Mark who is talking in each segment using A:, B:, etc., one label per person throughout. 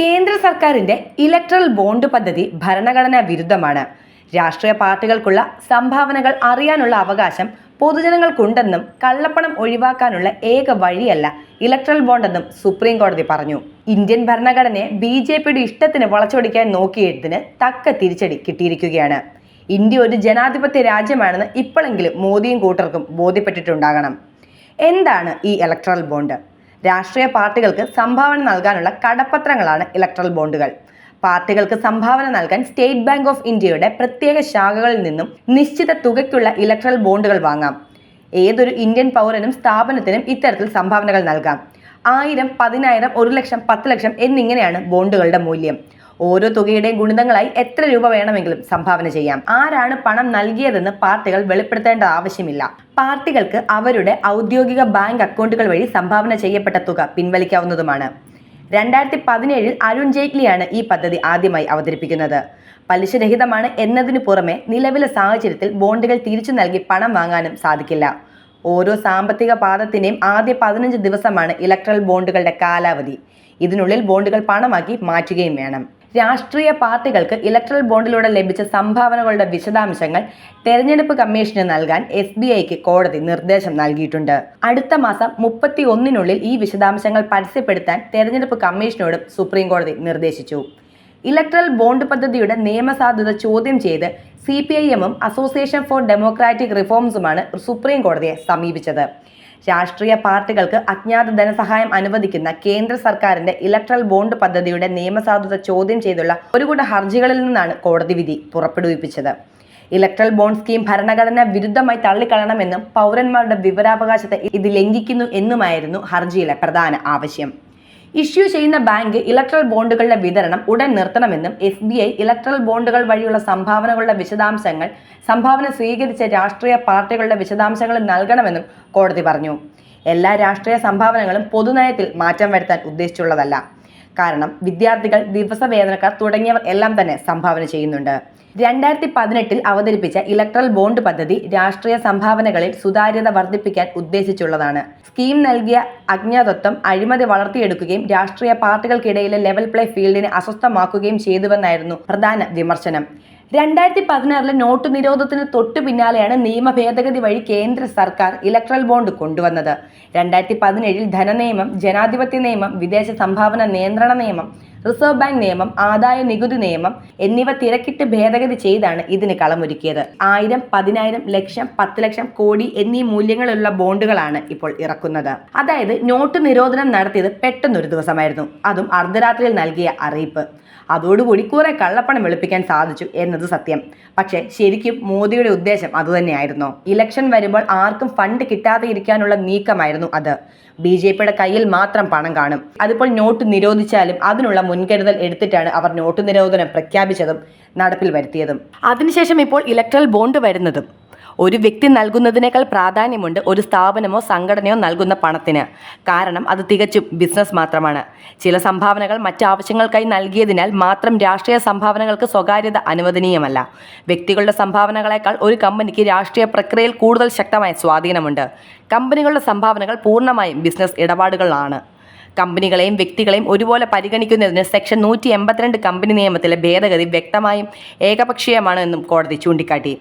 A: കേന്ദ്ര സർക്കാരിന്റെ electoral bond പദ്ധതി ഭരണഘടനാ വിരുദ്ധമാണ്. രാഷ്ട്രീയ പാർട്ടികൾക്കുള്ള സംഭാവനകൾ അറിയാനുള്ള അവകാശം പൊതുജനങ്ങൾക്കുണ്ടെന്നും കള്ളപ്പണം ഒഴിവാക്കാനുള്ള ഏക വഴിയല്ല ഇലക്ട്രൽ ബോണ്ടെന്നും സുപ്രീം കോടതി പറഞ്ഞു. ഇന്ത്യൻ ഭരണഘടനയെ ബി ജെ പിയുടെ ഇഷ്ടത്തിന് വളച്ചൊടിക്കാൻ നോക്കിയതിന് തക്ക തിരിച്ചടി കിട്ടിയിരിക്കുകയാണ്. ഇന്ത്യ ഒരു ജനാധിപത്യ രാജ്യമാണെന്ന് ഇപ്പോഴെങ്കിലും മോദിയും കൂട്ടർക്കും ബോധ്യപ്പെട്ടിട്ടുണ്ടാകണം. എന്താണ് ഈ ഇലക്ട്രൽ ബോണ്ട് രാഷ്ട്രീയ പാർട്ടികൾക്ക് സംഭാവന നൽകാനുള്ള കടപ്പത്രങ്ങളാണ് ഇലക്ട്രൽ ബോണ്ടുകൾ പാർട്ടികൾക്ക് സംഭാവന നൽകാൻ സ്റ്റേറ്റ് ബാങ്ക് ഓഫ് ഇന്ത്യയുടെ പ്രത്യേക ശാഖകളിൽ നിന്നും നിശ്ചിത തുകയ്ക്കുള്ള ഇലക്ട്രൽ ബോണ്ടുകൾ വാങ്ങാം. ഏതൊരു ഇന്ത്യൻ പൗരനും സ്ഥാപനത്തിനും ഇത്തരത്തിൽ സംഭാവനകൾ നൽകാം. ആയിരം പതിനായിരം ഒരു ലക്ഷം പത്ത് ലക്ഷം എന്നിങ്ങനെയാണ് ബോണ്ടുകളുടെ മൂല്യം. ഓരോ തുകയുടെയും ഗുണിതങ്ങളായി എത്ര രൂപ വേണമെങ്കിലും സംഭാവന ചെയ്യാം. ആരാണ് പണം നൽകിയതെന്ന് പാർട്ടികൾ വെളിപ്പെടുത്തേണ്ട ആവശ്യമില്ല. പാർട്ടികൾക്ക് അവരുടെ ഔദ്യോഗിക ബാങ്ക് അക്കൗണ്ടുകൾ വഴി സംഭാവന ചെയ്യപ്പെട്ട തുക പിൻവലിക്കാവുന്നതുമാണ്. രണ്ടായിരത്തി പതിനേഴിൽ അരുൺ ജെയ്റ്റ്ലിയാണ് ഈ പദ്ധതി ആദ്യമായി അവതരിപ്പിക്കുന്നത്. പലിശരഹിതമാണ് എന്നതിനു പുറമെ നിലവിലെ സാഹചര്യത്തിൽ ബോണ്ടുകൾ തിരിച്ചു നൽകി പണം വാങ്ങാനും സാധിക്കില്ല. ഓരോ സാമ്പത്തിക പാദത്തിന്റെയും ആദ്യ പതിനഞ്ച് ദിവസമാണ് ഇലക്ട്രൽ ബോണ്ടുകളുടെ കാലാവധി. ഇതിനുള്ളിൽ ബോണ്ടുകൾ പണമാക്കി മാറ്റുകയും വേണം. രാഷ്ട്രീയ പാർട്ടികൾക്ക് ഇലക്ട്രൽ ബോണ്ടിലൂടെ ലഭിച്ച സംഭാവനകളുടെ വിശദാംശങ്ങൾ തെരഞ്ഞെടുപ്പ് കമ്മീഷന് നൽകാൻ എസ് ബി ഐക്ക് കോടതി നിർദ്ദേശം നൽകിയിട്ടുണ്ട്. അടുത്ത മാസം മുപ്പത്തി ഒന്നിനുള്ളിൽ ഈ വിശദാംശങ്ങൾ പരസ്യപ്പെടുത്താൻ തെരഞ്ഞെടുപ്പ് കമ്മീഷനോടും സുപ്രീം കോടതി നിർദ്ദേശിച്ചു. ഇലക്ട്രൽ ബോണ്ട് പദ്ധതിയുടെ നിയമസാധുത ചോദ്യം ചെയ്ത് സി പി ഐ എമ്മും അസോസിയേഷൻ ഫോർ ഡെമോക്രാറ്റിക് റിഫോംസുമാണ് സുപ്രീം കോടതിയെ സമീപിച്ചത്. രാഷ്ട്രീയ പാർട്ടികൾക്ക് അജ്ഞാത ധനസഹായം അനുവദിക്കുന്ന കേന്ദ്ര സർക്കാരിന്റെ ഇലക്ട്രൽ ബോണ്ട് പദ്ധതിയുടെ നിയമസാധുത ചോദ്യം ചെയ്തുള്ള ഒരു കൂട്ട ഹർജികളിൽ നിന്നാണ് കോടതി വിധി പുറപ്പെടുവിപ്പിച്ചത്. ഇലക്ട്രൽ ബോണ്ട് സ്കീം ഭരണഘടന വിരുദ്ധമായി തള്ളിക്കളയണമെന്നും പൗരന്മാരുടെ വിവരാവകാശത്തെ ഇത് ലംഘിക്കുന്നു എന്നുമായിരുന്നു ഹർജിയിലെ പ്രധാന ആവശ്യം. ഇഷ്യൂ ചെയ്യുന്ന ബാങ്ക് ഇലക്ട്രൽ ബോണ്ടുകളുടെ വിതരണം ഉടൻ നിർത്തണമെന്നും എസ് ബി ഐ ഇലക്ട്രൽ ബോണ്ടുകൾ വഴിയുള്ള സംഭാവനകളുടെ വിശദാംശങ്ങൾ സംഭാവന സ്വീകരിച്ച രാഷ്ട്രീയ പാർട്ടികളുടെ വിശദാംശങ്ങൾ നൽകണമെന്നും കോടതി പറഞ്ഞു. എല്ലാ രാഷ്ട്രീയ സംഭാവനകളും പൊതുനയത്തിൽ മാറ്റം വരുത്താൻ ഉദ്ദേശിച്ചുള്ളതല്ല. കാരണം വിദ്യാർത്ഥികൾ ദിവസവേതനക്കാർ തുടങ്ങിയവർ എല്ലാം തന്നെ സംഭാവന ചെയ്യുന്നുണ്ട്. രണ്ടായിരത്തി പതിനെട്ടിൽ അവതരിപ്പിച്ച ഇലക്ട്രൽ ബോണ്ട് പദ്ധതി രാഷ്ട്രീയ സംഭാവനകളിൽ സുതാര്യത വർദ്ധിപ്പിക്കാൻ ഉദ്ദേശിച്ചുള്ളതാണ്. സ്കീം നൽകിയ അജ്ഞാതത്വം അഴിമതി വളർത്തിയെടുക്കുകയും രാഷ്ട്രീയ പാർട്ടികൾക്കിടയിലെ ലെവൽ പ്ലേ ഫീൽഡിനെ അസ്വസ്ഥമാക്കുകയും ചെയ്തുവെന്നായിരുന്നു പ്രധാന വിമർശനം. രണ്ടായിരത്തി പതിനാറിലെ നോട്ട് നിരോധത്തിന് തൊട്ടു പിന്നാലെയാണ് നിയമ ഭേദഗതി വഴി കേന്ദ്ര സർക്കാർ ഇലക്ട്രൽ ബോണ്ട് കൊണ്ടുവന്നത്. രണ്ടായിരത്തി പതിനേഴിൽ ധനനിയമം ജനാധിപത്യ നിയമം വിദേശ സംഭാവന നിയന്ത്രണ നിയമം റിസർവ് ബാങ്ക് നിയമം ആദായ നികുതി നിയമം എന്നിവ തിരക്കിട്ട് ഭേദഗതി ചെയ്താണ് ഇതിന് കളമൊരുക്കിയത്. ആയിരം പതിനായിരം ലക്ഷം പത്ത് ലക്ഷം കോടി എന്നീ മൂല്യങ്ങളുള്ള ബോണ്ടുകളാണ് ഇപ്പോൾ ഇറക്കുന്നത്. അതായത് നോട്ട് നിരോധനം നടത്തിയത് പെട്ടെന്നൊരു ദിവസമായിരുന്നു. അതും അർദ്ധരാത്രിയിൽ നൽകിയ അറിയിപ്പ്. അതോടുകൂടി കുറെ കള്ളപ്പണം വെളുപ്പിക്കാൻ സാധിച്ചു എന്നത് സത്യം. പക്ഷേ ശരിക്കും മോദിയുടെ ഉദ്ദേശം അതുതന്നെയായിരുന്നു. ഇലക്ഷൻ വരുമ്പോൾ ആർക്കും ഫണ്ട് കിട്ടാതെ ഇരിക്കാനുള്ള നീക്കമായിരുന്നു അത്. ബി ജെ പിയുടെ കയ്യിൽ മാത്രം പണം കാണും. അതിപ്പോൾ നോട്ട് നിരോധിച്ചാലും അതിനുള്ള മുൻകരുതൽ എടുത്തിട്ടാണ് അവർ നോട്ട് നിരോധനം പ്രഖ്യാപിച്ചതും നടപ്പിൽ വരുത്തിയതും. അതിനുശേഷം ഇപ്പോൾ ഇലക്ട്രൽ ബോണ്ട് വരുന്നതും. ഒരു വ്യക്തി നൽകുന്നതിനേക്കാൾ പ്രാധാന്യമുണ്ട് ഒരു സ്ഥാപനമോ സംഘടനയോ നൽകുന്ന പണത്തിന്. കാരണം അത് തികച്ചും ബിസിനസ് മാത്രമാണ്. ചില സംഭാവനകൾ മറ്റാവശ്യങ്ങൾക്കായി നൽകിയതിനാൽ മാത്രം രാഷ്ട്രീയ സംഭാവനകൾക്ക് സ്വകാര്യത അനുവദനീയമല്ല. വ്യക്തികളുടെ സംഭാവനകളെക്കാൾ ഒരു കമ്പനിക്ക് രാഷ്ട്രീയ പ്രക്രിയയിൽ കൂടുതൽ ശക്തമായ സ്വാധീനമുണ്ട്. കമ്പനികളുടെ സംഭാവനകൾ പൂർണമായും ബിസിനസ് ഇടപാടുകളാണ് കമ്പനികളെയും വ്യക്തികളെയും ഒരുപോലെ പരിഗണിക്കുന്നതിന് സെക്ഷൻ നൂറ്റി എൺപത്തിരണ്ട് കമ്പനി നിയമത്തിലെ ഭേദഗതി വ്യക്തമായും ഏകപക്ഷീയമാണ് എന്നും കോടതി ചൂണ്ടിക്കാട്ടി.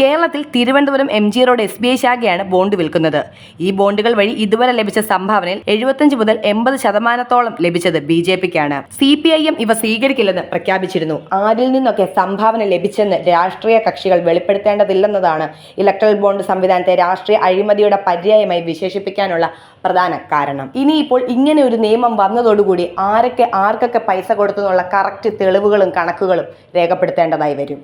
A: കേരളത്തിൽ Thiruvananthapuram M G road S B I ശാഖയാണ് bond വിൽക്കുന്നത്. ഈ ബോണ്ടുകൾ വഴി ഇതുവരെ ലഭിച്ച സംഭാവനയിൽ എഴുപത്തഞ്ച് മുതൽ എൺപത് ശതമാനത്തോളം ലഭിച്ചത് ബി ജെ പിക്കാണ്. സി പി ഐ എം ഇവ സ്വീകരിക്കില്ലെന്ന് പ്രഖ്യാപിച്ചിരുന്നു. ആരിൽ നിന്നൊക്കെ സംഭാവന ലഭിച്ചെന്ന് രാഷ്ട്രീയ കക്ഷികൾ വെളിപ്പെടുത്തേണ്ടതില്ലെന്നതാണ് ഇലക്ട്രൽ ബോണ്ട് സംവിധാനത്തെ രാഷ്ട്രീയ അഴിമതിയുടെ പര്യായമായി വിശേഷിപ്പിക്കാനുള്ള പ്രധാന കാരണം. ഇനിയിപ്പോൾ ഇങ്ങനെ ഒരു നിയമം വന്നതോടുകൂടി ആരൊക്കെ ആർക്കൊക്കെ പൈസ കൊടുത്തു എന്നുള്ള കറക്റ്റ് തെളിവുകളും കണക്കുകളും രേഖപ്പെടുത്തേണ്ടതായി വരും.